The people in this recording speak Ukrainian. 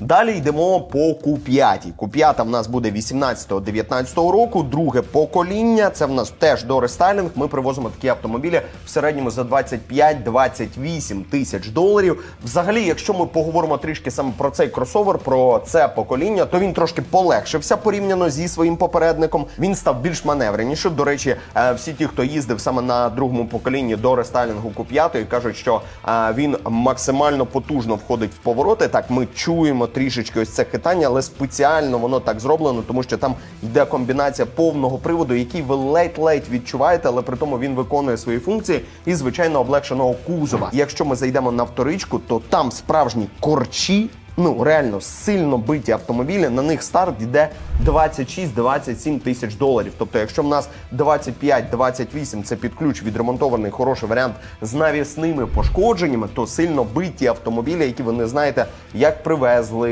Далі йдемо по Q5. Q5 в нас буде 18-19 року. Друге покоління. Це в нас теж до рестайлінг. Ми привозимо такі автомобілі в середньому за 25-28 тисяч доларів. Взагалі, якщо ми поговоримо трішки саме про цей кросовер, про це покоління, то він трошки полегшився порівняно зі своїм попередником. Він став більш маневренішим. До речі, е, всі ті, хто їздив саме на другому поколінні до рестайлінгу Q5, кажуть, що е, він максимально потужно входить в повороти. Так, ми чуємо трішечки ось це хитання, але спеціально воно так зроблено, тому що там йде комбінація повного приводу, який ви ледь-ледь відчуваєте, але при тому він виконує свої функції і звичайно облегшеного кузова. Якщо ми зайдемо на вторичку, то там справжні корчі. Ну реально сильно биті автомобілі. На них старт йде 26-27 тисяч доларів. Тобто, якщо в нас 25-28 це під ключ відремонтований хороший варіант з навісними пошкодженнями, то сильно биті автомобілі, які ви не знаєте, як привезли.